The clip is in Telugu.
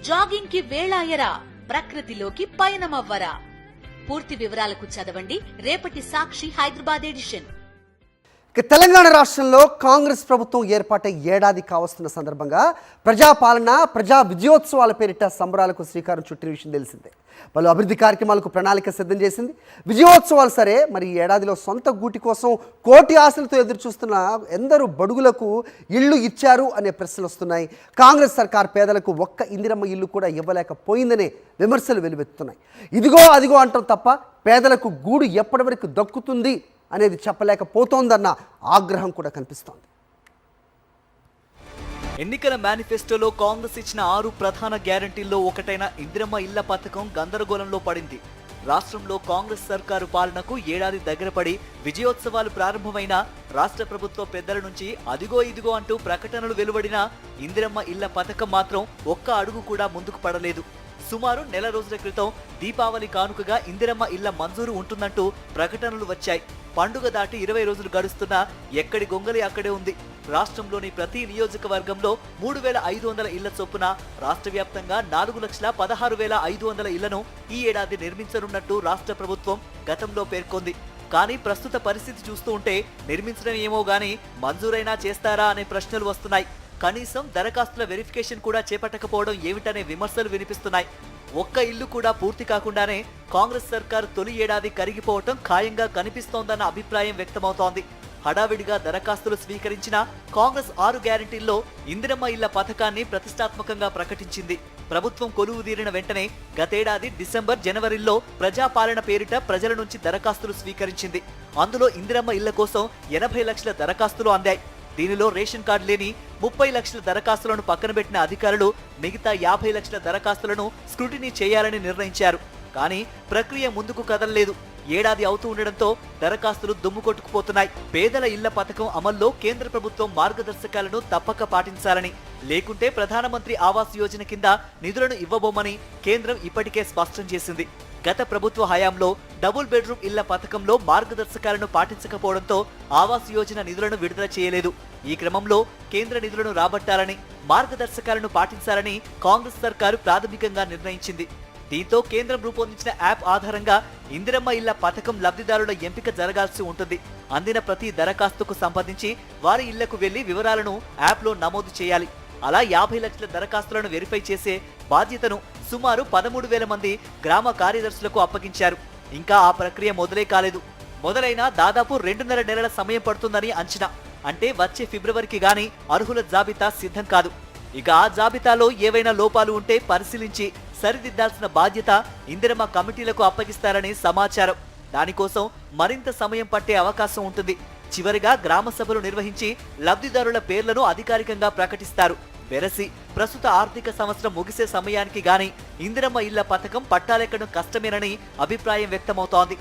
జాగింగ్కి వేళాయరా ప్రకృతిలోకి పయనమవ్వరా. పూర్తి వివరాలకు చదవండి. రేపటి సాక్షి హైదరాబాద్ ఎడిషన్. ఇక తెలంగాణ రాష్ట్రంలో కాంగ్రెస్ ప్రభుత్వం ఏర్పాటై ఏడాది కావస్తున్న సందర్భంగా ప్రజాపాలన ప్రజా విజయోత్సవాల పేరిట సంబరాలకు శ్రీకారం చుట్టిన విషయం తెలిసిందే. పలు అభివృద్ధి కార్యక్రమాలకు ప్రణాళిక సిద్ధం చేసింది. విజయోత్సవాలు సరే మరి ఈ ఏడాదిలో సొంత గూటి కోసం కోటి ఆశలతో ఎదురు చూస్తున్న ఎందరూ బడుగులకు ఇళ్ళు ఇచ్చారు అనే ప్రశ్నలు వస్తున్నాయి. కాంగ్రెస్ సర్కార్ పేదలకు ఒక్క ఇందిరమ్మ ఇల్లు కూడా ఇవ్వలేకపోయిందనే విమర్శలు వెలువెత్తున్నాయి. ఇదిగో అదిగో అంటాం తప్ప పేదలకు గూడు ఎప్పటి వరకు దక్కుతుంది అనేది చెప్పలేకపోతోందన్న ఆగ్రహం కూడా కనిపిస్తోంది. ఎన్నికల మేనిఫెస్టోలో కాంగ్రెస్ ఇచ్చిన ఆరు ప్రధాన గ్యారంటీల్లో ఒకటైన ఇందిరమ్మ ఇళ్ళ పథకం గందరగోళంలో పడింది. రాష్ట్రంలో కాంగ్రెస్ సర్కారు పాలనకు ఏడాది దగ్గరపడి విజయోత్సవాలు ప్రారంభమైన రాష్ట్ర ప్రభుత్వ పెద్దల నుంచి అదిగో ఇదిగో అంటూ ప్రకటనలు వెలువడిన ఇందిరమ్మ ఇళ్ళ పథకం మాత్రం ఒక్క అడుగు కూడా ముందుకు పడలేదు. సుమారు నెల రోజుల క్రితం దీపావళి కానుకగా ఇందిరమ్మ ఇళ్ళ మంజూరు ఉంటుందంటూ ప్రకటనలు వచ్చాయి. పండుగ దాటి ఇరవై రోజులు గడుస్తున్నా ఎక్కడి గొంగలి అక్కడే ఉంది. రాష్ట్రంలోని ప్రతి నియోజకవర్గంలో మూడు వేల ఐదు వందల ఇళ్ళ చొప్పున రాష్ట్ర వ్యాప్తంగా నాలుగు లక్షల పదహారు వేల ఐదు వందల ఇళ్ళను ఈ ఏడాది నిర్మించనున్నట్టు రాష్ట్ర ప్రభుత్వం గతంలో పేర్కొంది. కానీ ప్రస్తుత పరిస్థితి చూస్తూ ఉంటే నిర్మించడం ఏమో గానీ మంజూరైనా చేస్తారా అనే ప్రశ్నలు వస్తున్నాయి. కనీసం దరఖాస్తుల వెరిఫికేషన్ కూడా చేపట్టకపోవడం ఏమిటనే విమర్శలు వినిపిస్తున్నాయి. ఒక్క ఇల్లు కూడా పూర్తి కాకుండానే కాంగ్రెస్ సర్కారు తొలి ఏడాది కరిగిపోవటం ఖాయంగా కనిపిస్తోందన్న అభిప్రాయం వ్యక్తమవుతోంది. హడావిడిగా దరఖాస్తులు స్వీకరించిన కాంగ్రెస్ ఆరు గ్యారంటీల్లో ఇందిరమ్మ ఇళ్ళ పథకాన్ని ప్రతిష్టాత్మకంగా ప్రకటించింది. ప్రభుత్వం కొలువు తీరిన వెంటనే గతేడాది డిసెంబర్ జనవరిలో ప్రజాపాలన పేరిట ప్రజల నుంచి దరఖాస్తులు స్వీకరించింది. అందులో ఇందిరమ్మ ఇళ్ళ కోసం ఎనభై లక్షల దరఖాస్తులు అందాయి. దీనిలో రేషన్ కార్డు లేని ముప్పై లక్షల దరఖాస్తులను పక్కన పెట్టిన అధికారులు మిగతా యాభై లక్షల దరఖాస్తులను స్క్రూటినీ చేయాలని నిర్ణయించారు. కానీ ప్రక్రియ ముందుకు కదలలేదు. ఏడాది అవుతూ ఉండడంతో దరఖాస్తులు దుమ్ము కొట్టుకుపోతున్నాయి. పేదల ఇళ్ళ పథకం అమల్లో కేంద్ర ప్రభుత్వం మార్గదర్శకాలను తప్పక పాటించాలని. లేకుంటే ప్రధానమంత్రి ఆవాస్ యోజన కింద నిధులను ఇవ్వబోమని కేంద్రం ఇప్పటికే స్పష్టం చేసింది. గత ప్రభుత్వ హయాంలో డబుల్ బెడ్రూమ్ ఇళ్ళ పథకంలో మార్గదర్శకాలను పాటించకపోవడంతో ఆవాస్ యోజన నిధులను విడుదల చేయలేదు. ఈ క్రమంలో కేంద్ర నిధులను రాబట్టాలని మార్గదర్శకాలను పాటించాలని కాంగ్రెస్ సర్కారు ప్రాథమికంగా నిర్ణయించింది. దీంతో కేంద్రం రూపొందించిన యాప్ ఆధారంగా ఇందిరమ్మ ఇళ్ళ పథకం లబ్ధిదారుల ఎంపిక జరగాల్సి ఉంటుంది. అందిన ప్రతి దరఖాస్తుకు సంబంధించి వారి ఇళ్ళకు వెళ్ళి వివరాలను యాప్లో నమోదు చేయాలి. అలా యాభై లక్షల దరఖాస్తులను వెరిఫై చేసే బాధ్యతను సుమారు పదమూడు వేల మంది గ్రామ కార్యదర్శులకు అప్పగించారు. ఇంకా ఆ ప్రక్రియ మొదలే కాలేదు. మొదలైన దాదాపు రెండున్నర నెలల సమయం పడుతుందని అంచనా. అంటే వచ్చే ఫిబ్రవరికి గాని అర్హుల జాబితా సిద్ధం కాదు. ఇక ఆ జాబితాలో ఏవైనా లోపాలు ఉంటే పరిశీలించి సరిదిద్దాల్సిన బాధ్యత ఇందిరమ్మ కమిటీలకు అప్పగిస్తారని సమాచారం. దానికోసం మరింత సమయం పట్టే అవకాశం ఉంటుంది. చివరిగా గ్రామ సభలు నిర్వహించి లబ్ధిదారుల పేర్లను అధికారికంగా ప్రకటిస్తారు. వెరసి ప్రస్తుత ఆర్థిక సంవత్సరం ముగిసే సమయానికి గాని ఇందిరమ్మ ఇళ్ళ పథకం పట్టాలెక్కడం కష్టమేనని అభిప్రాయం వ్యక్తమవుతోంది.